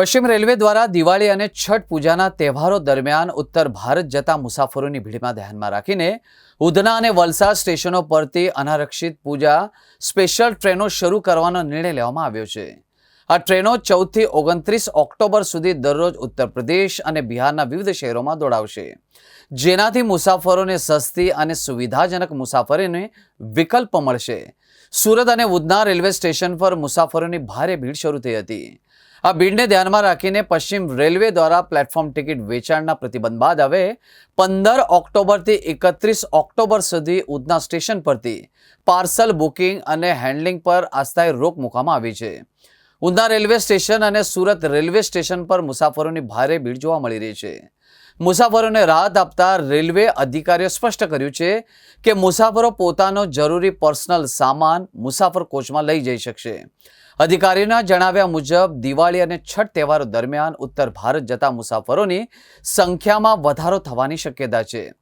પશ્ચિમ રેલવે દ્વારા દિવાળી અને છઠ પૂજાના તહેવારો દરમિયાન ઉત્તર ભારત જતા મુસાફરોની ભીડમાં ધ્યાનમાં રાખીને ઉધના અને વલસાડ સ્ટેશનો પરથી અનારક્ષિત પૂજા સ્પેશિયલ ટ્રેનો શરૂ કરવાનો નિર્ણય લેવામાં આવ્યો છે. આ ટ્રેનો ચૌદથી ઓગણત્રીસ ઓક્ટોબર સુધી દરરોજ ઉત્તર પ્રદેશ અને બિહારના વિવિધ શહેરોમાં દોડાવશે. જેનાથી મુસાફરોને સસ્તી અને સુવિધાજનક મુસાફરીને વિકલ્પ મળશે. સુરત અને ઉધના રેલવે સ્ટેશન પર મુસાફરોની ભારે ભીડ શરૂ થઈ હતી. આ ભીડને ધ્યાનમાં રાખીને પશ્ચિમ રેલવે દ્વારા પ્લેટફોર્મ ટિકિટ વેચાણના પ્રતિબંધ બાદ હવે પંદર ઓક્ટોબરથી એકત્રીસ ઓક્ટોબર સુધી ઉધના સ્ટેશન પરથી પાર્સલ બુકિંગ અને હેન્ડલિંગ પર અસ્થાયી રોક મૂકવામાં આવી છે. ઉધના રેલવે સ્ટેશન અને સુરત રેલવે સ્ટેશન પર મુસાફરોની ભારે ભીડ જોવા મળી રહી છે. મુસાફરોને રાહત આપતા રેલવે અધિકારીઓ સ્પષ્ટ કર્યું છે કે મુસાફરો પોતાનો જરૂરી પર્સનલ સામાન મુસાફર કોચમાં લઈ જઈ શકશે. અધિકારીઓના જણાવ્યા મુજબ, દિવાળી અને છઠ તહેવારો દરમિયાન ઉત્તર ભારત જતા મુસાફરોની સંખ્યામાં વધારો થવાની શક્યતા છે.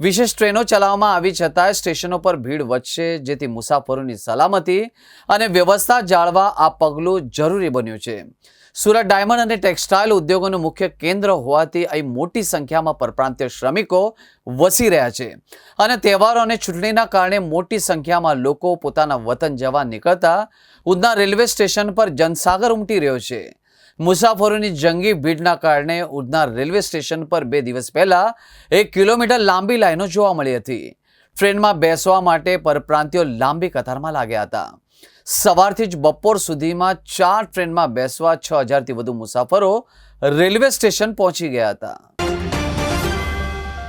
વિશેષ ટ્રેનો ચલાવવામાં આવી છતાંય સ્ટેશનો પર ભીડ વધશે, જેથી મુસાફરોની સલામતી અને વ્યવસ્થા જાળવા આ પગલું જરૂરી બન્યું છે. સુરત ડાયમંડ અને ટેક્સટાઇલ ઉદ્યોગોનું મુખ્ય કેન્દ્ર હોવાથી અહીં મોટી સંખ્યામાં પરપ્રાંતીય શ્રમિકો વસી રહ્યા છે. અને તહેવારો અને ચૂંટણીના કારણે મોટી સંખ્યામાં લોકો પોતાના વતન જવા નીકળતા ઉધના રેલવે સ્ટેશન પર જનસાગર ઉમટી રહ્યો છે. મુસાફરોની જંગી ભીડના કારણે ઉધના રેલવે સ્ટેશન પર બે દિવસ પહેલા એક કિલોમીટર લાંબી લાઈનો જોવા મળી હતી. ટ્રેનમાં બેસવા માટે પરપ્રાંતિયો લાંબી કતારમાં લાગ્યા હતા. સવારથી જ બપોર સુધીમાં ચાર ટ્રેનમાં બેસવા છ હજારથી વધુ મુસાફરો રેલવે સ્ટેશન પહોંચી ગયા હતા.